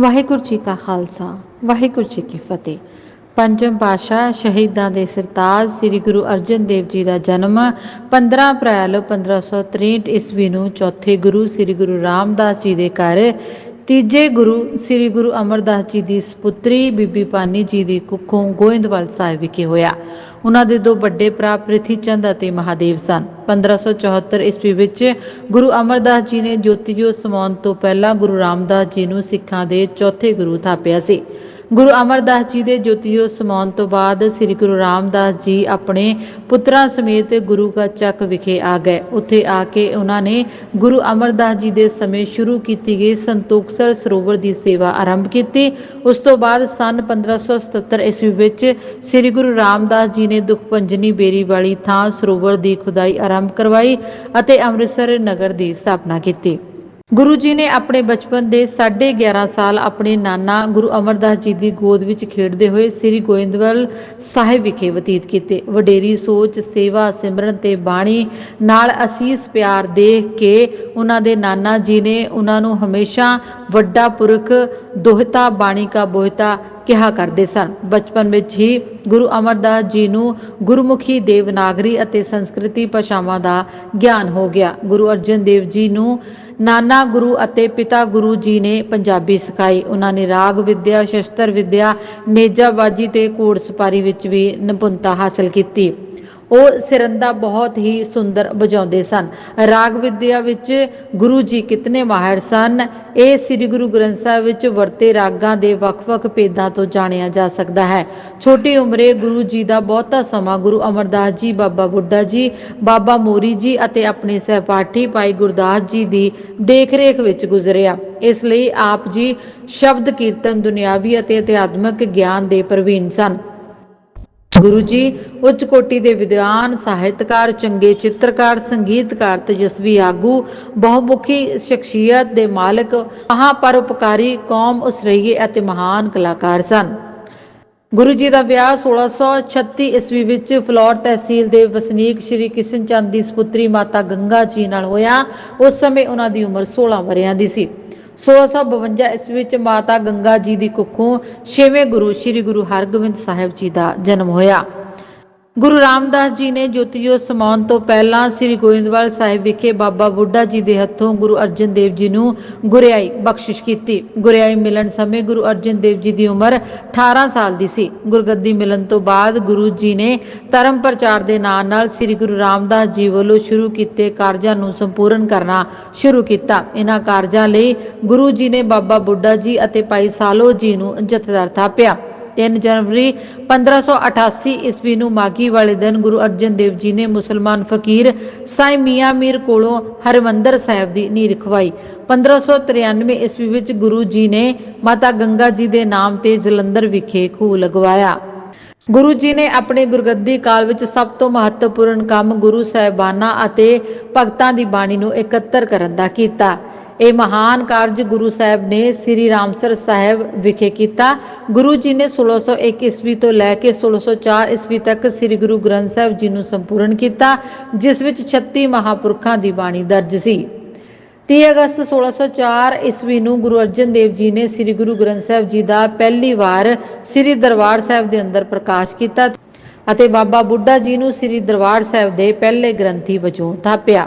ਵਾਹਿਗੁਰੂ ਜੀ ਕਾ ਖਾਲਸਾ, ਵਾਹਿਗੁਰੂ ਜੀ ਕੀ ਫਤਿਹ। ਪੰਜਮ ਪਾਸ਼ਾ ਸ਼ਹੀਦਾਂ ਦੇ ਸਰਤਾਜ ਸ੍ਰੀ ਗੁਰੂ ਅਰਜਨ ਦੇਵ ਜੀ ਦਾ ਜਨਮ 15 ਅਪ੍ਰੈਲ 1563 ਈਸਵੀ ਨੂੰ ਚੌਥੇ ਗੁਰੂ ਸ੍ਰੀ ਗੁਰੂ ਰਾਮਦਾਸ ਜੀ ਦੇ ਘਰ ਤੀਜੇ ਗੁਰੂ ਸ੍ਰੀ ਗੁਰੂ ਅਮਰਦਾਸ ਜੀ ਦੀ ਸੁਪੁੱਤਰੀ ਬੀਬੀ ਪਾਨੀ ਜੀ ਦੀ ਕੁੱਖੋਂ ਗੋਇੰਦਵਾਲ ਸਾਹਿਬ ਵਿਖੇ ਹੋਇਆ। ਉਹਨਾਂ ਦੇ ਦੋ ਵੱਡੇ ਭਰਾ ਪ੍ਰਿਥੀ ਚੰਦ ਅਤੇ ਮਹਾਦੇਵ ਸਨ। 1574 ਈਸਵੀ ਵਿੱਚ ਗੁਰੂ ਅਮਰਦਾਸ ਜੀ ਨੇ ਜੋਤੀ ਜੋਤ ਸਮਾਉਣ ਤੋਂ ਪਹਿਲਾਂ ਗੁਰੂ ਰਾਮਦਾਸ ਜੀ ਨੂੰ ਸਿੱਖਾਂ ਦੇ ਚੌਥੇ ਗੁਰੂ ਥਾਪਿਆ ਸੀ। ਗੁਰੂ ਅਮਰਦਾਸ ਜੀ ਦੇ ਜੋਤੀ ਸਮਾਉਣ ਤੋਂ ਬਾਅਦ ਸ੍ਰੀ ਗੁਰੂ ਰਾਮਦਾਸ ਜੀ ਆਪਣੇ ਪੁੱਤਰਾਂ ਸਮੇਤ ਗੁਰੂ ਕਾ ਚੱਕ ਵਿਖੇ ਆ ਗਏ। ਉੱਥੇ ਆ ਕੇ ਉਹਨਾਂ ਨੇ ਗੁਰੂ ਅਮਰਦਾਸ ਜੀ ਦੇ ਸਮੇਂ ਸ਼ੁਰੂ ਕੀਤੀ ਗਈ ਸੰਤੋਖਸਰ ਸਰੋਵਰ ਦੀ ਸੇਵਾ ਆਰੰਭ ਕੀਤੀ। ਉਸ ਤੋਂ ਬਾਅਦ ਸਨ 1577 ਈਸਵੀ ਵਿੱਚ ਸ੍ਰੀ ਗੁਰੂ ਰਾਮਦਾਸ ਜੀ ਨੇ ਦੁਖਭੰਜਨੀ ਬੇਰੀ ਵਾਲੀ ਥਾਂ ਸਰੋਵਰ ਦੀ ਖੁਦਾਈ ਆਰੰਭ ਕਰਵਾਈ ਅਤੇ ਅੰਮ੍ਰਿਤਸਰ ਨਗਰ ਦੀ ਸਥਾਪਨਾ ਕੀਤੀ। ਗੁਰੂ ਜੀ ਨੇ ਆਪਣੇ ਬਚਪਨ ਦੇ 11.5 ਸਾਲ ਆਪਣੇ ਨਾਨਾ ਗੁਰੂ ਅਮਰਦਾਸ ਜੀ ਦੀ ਗੋਦ ਵਿੱਚ ਖੇਡਦੇ ਹੋਏ ਸ੍ਰੀ ਗੋਇੰਦਵਾਲ ਸਾਹਿਬ ਵਿਖੇ ਬਤੀਤ ਕੀਤੇ। ਵਡੇਰੀ ਸੋਚ, ਸੇਵਾ, ਸਿਮਰਨ ਤੇ ਬਾਣੀ ਨਾਲ ਅਸੀਸ ਪਿਆਰ ਦੇਖ ਕੇ ਉਹਨਾਂ ਦੇ ਨਾਨਾ ਜੀ ਨੇ ਉਹਨਾਂ ਨੂੰ ਹਮੇਸ਼ਾ ਵੱਡਾ ਪੁਰਖ, ਦੋਹਤਾ, ਬਾਣੀ ਕਾ ਬੋਹਤਾ ਕਿਹਾ ਕਰਦੇ ਸਨ। ਬਚਪਨ ਵਿੱਚ ਹੀ ਗੁਰੂ ਅਮਰਦਾਸ ਜੀ ਨੂੰ ਗੁਰਮੁਖੀ ਦੇਵਨਾਗਰੀ ਅਤੇ ਸੰਸਕ੍ਰਿਤੀ ਭਾਸ਼ਾਵਾਂ ਦਾ ਗਿਆਨ ਹੋ ਗਿਆ। ਗੁਰੂ ਅਰਜਨ ਦੇਵ ਜੀ ਨੂੰ ਨਾਨਾ ਗੁਰੂ ਅਤੇ ਪਿਤਾ ਗੁਰੂ ਜੀ ਨੇ ਪੰਜਾਬੀ ਸਿਖਾਈ। ਉਹਨਾਂ ਨੇ ਰਾਗ ਵਿਦਿਆ, ਸ਼ਸਤਰ ਵਿਦਿਆ, ਨੇਜਾਬਾਜੀ ਤੇ ਘੋੜਸਵਾਰੀ ਵਿੱਚ ਵੀ ਨਿਪੁੰਨਤਾ ਹਾਸਲ ਕੀਤੀ। ਉਹ ਸਿਰੰਦਾ ਬਹੁਤ ਹੀ ਸੁੰਦਰ ਵਜਾਉਂਦੇ ਸਨ। ਰਾਗ ਵਿਦਿਆ ਵਿੱਚ ਗੁਰੂ ਜੀ ਕਿਤਨੇ ਮਾਹਿਰ ਸਨ। ਇਹ ਸ੍ਰੀ ਗੁਰੂ ਗ੍ਰੰਥ ਸਾਹਿਬ ਵਿੱਚ ਵਰਤੇ ਰਾਗਾਂ ਦੇ ਵੱਖ-ਵੱਖ ਭੇਦਾਂ ਤੋਂ ਜਾਣਿਆ ਜਾ ਸਕਦਾ ਹੈ। ਛੋਟੀ ਉਮਰੇ ਗੁਰੂ ਜੀ ਦਾ ਬਹੁਤਾ ਸਮਾਂ ਗੁਰੂ ਅਮਰਦਾਸ ਜੀ, ਬਾਬਾ ਬੁੱਢਾ ਜੀ, ਬਾਬਾ ਮੋਰੀ ਜੀ ਅਤੇ ਆਪਣੇ ਸਹਿਪਾਠੀ ਭਾਈ ਗੁਰਦਾਸ ਜੀ ਦੀ ਦੇਖਰੇਖ ਵਿੱਚ ਗੁਜ਼ਰਿਆ। ਇਸ ਲਈ ਆਪ ਜੀ ਸ਼ਬਦ ਕੀਰਤਨ ਦੁਨਿਆਵੀ ਅਤੇ ਅਧਿਆਤਮਿਕ ਗਿਆਨ ਦੇ ਪ੍ਰਵੀਨ ਸਨ। ਗੁਰੂ ਜੀ, ਉੱਚ ਕੋਟੀ ਦੇ ਵਿਦਵਾਨ, ਸਾਹਿਤਕਾਰ, ਚੰਗੇ ਚਿੱਤਰਕਾਰ, ਸੰਗੀਤਕਾਰ, ਤੇਜਸਵੀ ਆਗੂ, ਬਹੁਮੁਖੀ ਸ਼ਖਸੀਅਤ ਦੇ ਮਾਲਕ, ਮਹਾਪਰਉਪਕਾਰੀ, ਕੌਮ ਉਸਰਈਏ ਅਤੇ ਮਹਾਨ ਕਲਾਕਾਰ ਸਨ। ਗੁਰੂ ਜੀ ਦਾ ਵਿਆਹ 1636 ਈਸਵੀ ਵਿੱਚ ਫਲੌਰ ਤਹਿਸੀਲ ਦੇ ਵਸਨੀਕ ਸ਼੍ਰੀ ਕਿਸ਼ਨ ਚੰਦ ਦੀ ਸੁਪੁੱਤਰੀ ਮਾਤਾ ਗੰਗਾ ਜੀ ਨਾਲ ਹੋਇਆ। ਉਸ ਸਮੇਂ ਉਹਨਾਂ ਦੀ ਉਮਰ 16 ਵਰ੍ਹਿਆਂ ਦੀ ਸੀ। 1652 ਈਸਵੀ ਵਿੱਚ ਮਾਤਾ ਗੰਗਾ ਜੀ ਦੀ ਕੁੱਖੋਂ ਛੇਵੇਂ ਗੁਰੂ ਸ੍ਰੀ ਗੁਰੂ ਹਰਗੋਬਿੰਦ ਸਾਹਿਬ ਜੀ ਦਾ ਜਨਮ ਹੋਇਆ। ਗੁਰੂ ਰਾਮਦਾਸ ਜੀ ਨੇ ਜੋਤੀ ਜੋਤ ਸਮਾਉਣ ਤੋਂ ਪਹਿਲਾਂ ਸ੍ਰੀ ਗੋਇੰਦਵਾਲ ਸਾਹਿਬ ਵਿਖੇ ਬਾਬਾ ਬੁੱਢਾ ਜੀ ਦੇ ਹੱਥੋਂ ਗੁਰੂ ਅਰਜਨ ਦੇਵ ਜੀ ਨੂੰ ਗੁਰਿਆਈ ਬਖਸ਼ਿਸ਼ ਕੀਤੀ। ਗੁਰਿਆਈ ਮਿਲਣ ਸਮੇਂ ਗੁਰੂ ਅਰਜਨ ਦੇਵ ਜੀ ਦੀ ਉਮਰ 18 ਸਾਲ ਦੀ ਸੀ। ਗੁਰਗੱਦੀ ਮਿਲਣ ਤੋਂ ਬਾਅਦ ਗੁਰੂ ਜੀ ਨੇ ਧਰਮ ਪ੍ਰਚਾਰ ਦੇ ਨਾਲ ਨਾਲ ਸ੍ਰੀ ਗੁਰੂ ਰਾਮਦਾਸ ਜੀ ਵੱਲੋਂ ਸ਼ੁਰੂ ਕੀਤੇ ਕਾਰਜਾਂ ਨੂੰ ਸੰਪੂਰਨ ਕਰਨਾ ਸ਼ੁਰੂ ਕੀਤਾ। ਇਹਨਾਂ ਕਾਰਜਾਂ ਲਈ ਗੁਰੂ ਜੀ ਨੇ ਬਾਬਾ ਬੁੱਢਾ ਜੀ ਅਤੇ ਭਾਈ ਸਾਲੋ ਜੀ ਨੂੰ ਜਥੇਦਾਰ ਥਾਪਿਆ। 3 ਜਨਵਰੀ 1588 ਈਸਵੀ ਨੂੰ ਮਾਗੀ ਵਾਲੇ ਦਿਨ ਗੁਰੂ ਅਰਜਨ ਦੇਵ ਜੀ ਨੇ ਮੁਸਲਮਾਨ ਫਕੀਰ ਸਾਈ ਮੀਆਂ ਮੀਰ ਕੋਲੋਂ ਹਰਮੰਦਰ ਸਾਹਿਬ ਦੀ ਨੀਂਹ ਰਖਵਾਈ। 1593 ਈਸਵੀ ਵਿੱਚ ਗੁਰੂ ਜੀ ਨੇ ਮਾਤਾ ਗੰਗਾ ਜੀ ਦੇ ਨਾਮ ਤੇ ਜਲੰਧਰ ਵਿਖੇ ਖੂਹ ਲਗਵਾਇਆ। ਗੁਰੂ ਜੀ ਨੇ ਆਪਣੇ ਗੁਰਗੱਦੀ ਕਾਲ ਵਿੱਚ ਸਭ ਤੋਂ ਮਹੱਤਵਪੂਰਨ ਕੰਮ ਗੁਰੂ ਸਾਹਿਬਾਨਾਂ ਅਤੇ ਭਗਤਾਂ ਦੀ ਬਾਣੀ ਨੂੰ ਇਕੱਤਰ ਕਰਨ ਦਾ ਕੀਤਾ। ਇਹ ਮਹਾਨ ਕਾਰਜ ਗੁਰੂ ਸਾਹਿਬ ਨੇ ਸ੍ਰੀ ਰਾਮਸਰ ਸਾਹਿਬ ਵਿਖੇ ਕੀਤਾ। ਗੁਰੂ ਜੀ ਨੇ 1601 ਈਸਵੀ ਤੋਂ ਲੈ ਕੇ 1604 ਈਸਵੀ ਤੱਕ ਸ੍ਰੀ ਗੁਰੂ ਗ੍ਰੰਥ ਸਾਹਿਬ ਜੀ ਨੂੰ ਸੰਪੂਰਨ ਕੀਤਾ, ਜਿਸ ਵਿੱਚ 36 ਮਹਾਪੁਰਖਾਂ ਦੀ ਬਾਣੀ ਦਰਜ ਸੀ। 30 ਅਗਸਤ 1604 ਈਸਵੀ ਨੂੰ ਗੁਰੂ ਅਰਜਨ ਦੇਵ ਜੀ ਨੇ ਸ੍ਰੀ ਗੁਰੂ ਗ੍ਰੰਥ ਸਾਹਿਬ ਜੀ ਦਾ ਪਹਿਲੀ ਵਾਰ ਸ੍ਰੀ ਦਰਬਾਰ ਸਾਹਿਬ ਦੇ ਅੰਦਰ ਪ੍ਰਕਾਸ਼ ਕੀਤਾ ਅਤੇ ਬਾਬਾ ਬੁੱਢਾ ਜੀ ਨੂੰ ਸ੍ਰੀ ਦਰਬਾਰ ਸਾਹਿਬ ਦੇ ਪਹਿਲੇ ਗ੍ਰੰਥੀ ਵਜੋਂ ਥਾਪਿਆ।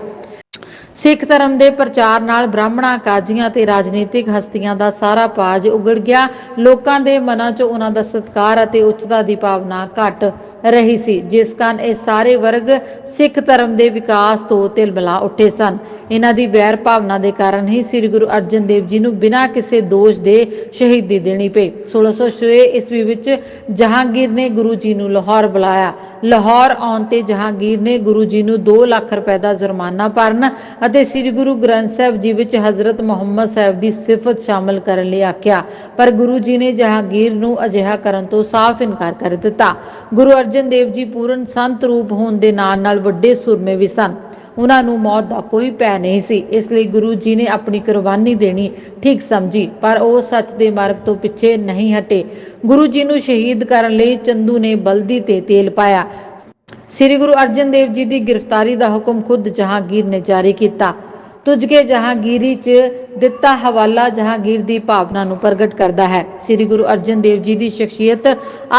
ਸਿੱਖ ਧਰਮ ਦੇ ਪ੍ਰਚਾਰ ਨਾਲ ਬ੍ਰਾਹਮਣਾਂ, ਕਾਜ਼ੀਆਂ ਤੇ ਰਾਜਨੀਤਿਕ ਹਸਤੀਆਂ ਦਾ ਸਾਰਾ ਪਾਜ ਉਗੜ ਗਿਆ। ਲੋਕਾਂ ਦੇ ਮਨਾਂ 'ਚ ਉਹਨਾਂ ਦਾ ਸਤਿਕਾਰ ਅਤੇ ਉੱਚਤਾ ਦੀ ਭਾਵਨਾ ਘਟ ਰਹੀ ਸੀ, ਜਿਸ ਕਾਰਨ ਇਹ ਸਾਰੇ ਵਰਗ ਸਿੱਖ ਧਰਮ ਦੇ ਵਿਕਾਸ ਤੋਂ ਤਿਲਬਲਾ ਉੱਠੇ ਸਨ। ਇਹਨਾਂ ਦੀ ਵੈਰ ਭਾਵਨਾ ਦੇ ਕਾਰਨ ਹੀ ਸ੍ਰੀ ਗੁਰੂ ਅਰਜਨ ਦੇਵ ਜੀ ਨੂੰ ਬਿਨਾਂ ਕਿਸੇ ਦੋਸ਼ ਦੇ ਸ਼ਹੀਦੀ ਦੇਣੀ ਪਈ। 1606 ਈਸਵੀ ਵਿੱਚ ਜਹਾਂਗੀਰ ਨੇ ਗੁਰੂ ਜੀ ਨੂੰ ਲਾਹੌਰ ਬੁਲਾਇਆ। ਲਾਹੌਰ ਆਉਣ ਤੇ ਜਹਾਂਗੀਰ ਨੇ ਗੁਰੂ ਜੀ ਨੂੰ 2 ਲੱਖ ਰੁਪਏ ਦਾ ਜੁਰਮਾਨਾ ਭਰਨ ਅਤੇ ਸ੍ਰੀ ਗੁਰੂ ਗ੍ਰੰਥ ਸਾਹਿਬ ਜੀ ਵਿੱਚ ਹਜ਼ਰਤ ਮੁਹੰਮਦ ਸਾਹਿਬ ਦੀ ਸਿਫਤ ਸ਼ਾਮਲ ਕਰਨ ਲਈ ਆਖਿਆ। ਪਰ ਗੁਰੂ ਜੀ ਨੇ ਜਹਾਂਗੀਰ ਨੂੰ ਅਜਿਹਾ ਕਰਨ ਤੋਂ ਸਾਫ਼ ਇਨਕਾਰ ਕਰ ਦਿੱਤਾ। ਗੁਰੂ ਅਰਜਨ ਅਰਜਨ ਦੇਵ ਜੀ ਪੂਰਨ ਸੰਤ ਰੂਪ ਹੋਣ ਦੇ ਨਾਲ ਨਾਲ ਵੱਡੇ ਸੂਰਮੇ ਵੀ ਸਨ। ਉਹਨਾਂ ਨੂੰ ਮੌਤ ਦਾ ਕੋਈ ਭੈ ਨਹੀਂ ਸੀ। ਇਸ ਲਈ ਗੁਰੂ ਜੀ ਨੇ ਆਪਣੀ ਕੁਰਬਾਨੀ ਦੇਣੀ ਠੀਕ ਸਮਝੀ, ਪਰ ਉਹ ਸੱਚ ਦੇ ਮਾਰਗ ਤੋਂ ਪਿੱਛੇ ਨਹੀਂ ਹਟੇ। ਗੁਰੂ ਜੀ ਨੂੰ ਸ਼ਹੀਦ ਕਰਨ ਲਈ ਚੰਦੂ ਨੇ ਬਲਦੀ ਤੇ ਤੇਲ ਪਾਇਆ। ਸ੍ਰੀ ਗੁਰੂ ਅਰਜਨ ਦੇਵ ਜੀ ਦੀ ਗ੍ਰਿਫਤਾਰੀ ਦਾ ਹੁਕਮ ਖੁਦ ਜਹਾਂਗੀਰ ਨੇ ਜਾਰੀ ਕੀਤਾ। ਤੁਝਕੇ ਜਹਾਂਗੀਰੀ ਚ ਦਿੱਤਾ ਹਵਾਲਾ ਜਹਾਂਗੀਰ ਦੀ ਭਾਵਨਾ ਨੂੰ ਪ੍ਰਗਟ ਕਰਦਾ ਹੈ। ਸ੍ਰੀ ਗੁਰੂ ਅਰਜਨ ਦੇਵ ਜੀ ਦੀ ਸ਼ਖਸੀਅਤ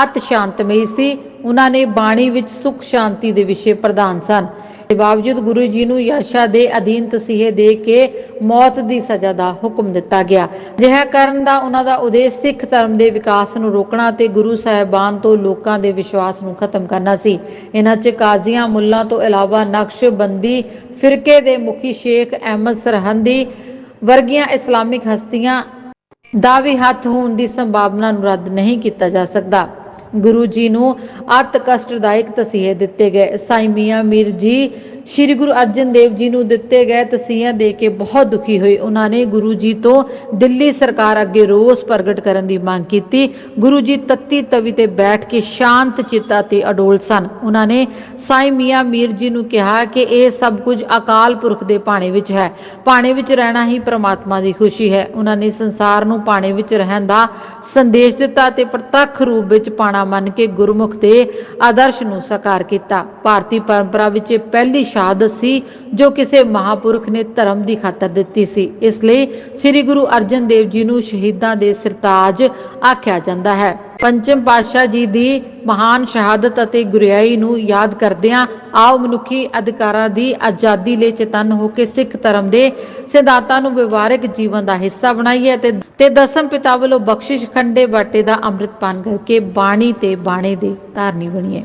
ਅਤ ਸ਼ਾਂਤਮਈ ਸੀ। ਉਹਨਾਂ ਨੇ ਬਾਣੀ ਵਿੱਚ ਸੁਖ ਸ਼ਾਂਤੀ ਦੇ ਵਿਸ਼ੇ ਪ੍ਰਧਾਨ ਸਨ। ਦੇ ਬਾਵਜੂਦ ਗੁਰੂ ਜੀ ਨੂੰ ਯਾਸ਼ਾ ਦੇ ਅਧੀਨ ਤਸੀਹੇ ਦੇ ਕੇ ਮੌਤ ਦੀ ਸਜ਼ਾ ਦਾ ਹੁਕਮ ਦਿੱਤਾ ਗਿਆ। ਅਜਿਹਾ ਕਰਨ ਦਾ ਉਹਨਾਂ ਦਾ ਉਦੇਸ਼ ਸਿੱਖ ਧਰਮ ਦੇ ਵਿਕਾਸ ਨੂੰ ਰੋਕਣਾ ਤੇ ਗੁਰੂ ਸਾਹਿਬਾਨ ਤੋਂ ਲੋਕਾਂ ਦੇ ਵਿਸ਼ਵਾਸ ਨੂੰ ਖਤਮ ਕਰਨਾ ਸੀ। ਇਹਨਾਂ 'ਚ ਕਾਜ਼ੀਆਂ ਮੁੱਲਾਂ ਤੋਂ ਇਲਾਵਾ ਨਕਸ਼ਬੰਦੀ, ਫਿਰਕੇ ਦੇ ਮੁਖੀ ਸ਼ੇਖ ਅਹਿਮਦ ਸਰਹੰਦੀ ਵਰਗੀਆਂ ਇਸਲਾਮਿਕ ਹਸਤੀਆਂ ਦਾ ਵੀ ਹੱਥ ਹੋਣ ਦੀ ਸੰਭਾਵਨਾ ਨੂੰ ਰੱਦ ਨਹੀਂ ਕੀਤਾ ਜਾ ਸਕਦਾ। ਗੁਰੂ ਜੀ ਨੂੰ ਅਤ ਕਸ਼ਟਦਾਇਕ ਤਸੀਹੇ ਦਿੱਤੇ ਗਏ। ਸਾਈ ਮੀਆਂ ਮੀਰ ਜੀ ਸ੍ਰੀ ਗੁਰੂ ਅਰਜਨ ਦੇਵ ਜੀ ਨੂੰ ਦਿੱਤੇ ਗਏ ਤਸੀਹਿਆਂ ਦੇ ਕੇ ਬਹੁਤ ਦੁਖੀ ਹੋਏ। ਉਹਨਾਂ ਨੇ ਗੁਰੂ ਜੀ ਤੋਂ ਦਿੱਲੀ ਸਰਕਾਰ ਅੱਗੇ ਰੋਸ ਪ੍ਰਗਟ ਕਰਨ ਦੀ ਮੰਗ ਕੀਤੀ। ਗੁਰੂ ਜੀ ਤੱਤੀ ਤਵੀ ਤੇ ਬੈਠ ਕੇ ਸ਼ਾਂਤ ਚਿੱਤਾ ਤੇ ਅਡੋਲ ਸਨ। ਉਹਨਾਂ ਨੇ ਸਾਈ ਮੀਆਂ ਮੀਰ ਜੀ ਨੂੰ ਕਿਹਾ ਕਿ ਇਹ ਸਭ ਕੁਝ ਅਕਾਲ ਪੁਰਖ ਦੇ ਭਾਣੇ ਵਿੱਚ ਹੈ। ਭਾਣੇ ਵਿੱਚ ਰਹਿਣਾ ਹੀ ਪ੍ਰਮਾਤਮਾ ਦੀ ਖੁਸ਼ੀ ਹੈ। ਉਹਨਾਂ ਨੇ ਸੰਸਾਰ ਨੂੰ ਭਾਣੇ ਵਿੱਚ ਰਹਿਣ ਦਾ ਸੰਦੇਸ਼ ਦਿੱਤਾ ਤੇ ਪ੍ਰਤੱਖ ਰੂਪ ਵਿੱਚ ਪਾਣਾ ਮੰਨ ਕੇ ਗੁਰਮੁਖ ਦੇ ਆਦਰਸ਼ ਨੂੰ ਸਾਕਾਰ ਕੀਤਾ। ਭਾਰਤੀ ਪਰੰਪਰਾ ਵਿੱਚ ਇਹ ਪਹਿਲੀ ਸ਼ਹਾਦਤ ਸੀ, ਜੋ ਕਿਸੇ ਮਹਾਪੁਰਖ ਨੇ ਧਰਮ ਦੀ ਖਾਤਰ ਦਿੱਤੀ ਸੀ। ਇਸ ਲਈ ਸ੍ਰੀ ਗੁਰੂ ਅਰਜਨ ਦੇਵ ਜੀ ਨੂੰ ਸ਼ਹੀਦਾਂ ਦੇ ਸਿਰਤਾਜ ਆਖਿਆ ਜਾਂਦਾ ਹੈ। ਪੰਚਮ ਪਾਤਸ਼ਾਹ ਜੀ ਦੀ ਮਹਾਨ ਸ਼ਹਾਦਤ ਅਤੇ ਗੁਰਿਆਈ ਨੂੰ ਯਾਦ ਕਰਦਿਆਂ ਆਓ ਮਨੁੱਖੀ ਅਧਿਕਾਰਾਂ ਦੀ ਆਜ਼ਾਦੀ ਲਈ ਚੇਤਨ ਹੋ ਕੇ ਸਿੱਖ ਧਰਮ ਦੇ ਸਿਧਾਂਤਾਂ ਨੂੰ ਵਿਵਹਾਰਿਕ ਜੀਵਨ ਦਾ ਹਿੱਸਾ ਬਣਾਈਏ ਤੇ ਤੇ ਦਸਮ ਪਿਤਾ ਵੱਲੋਂ ਬਖਸ਼ਿਸ਼ ਖੰਡੇ ਬਾਟੇ ਦਾ ਅੰਮ੍ਰਿਤਪਾਨ ਕਰਕੇ ਬਾਣੀ ਤੇ ਬਾਣੇ ਦੇ ਧਾਰਨੀ ਬਣੀਏ।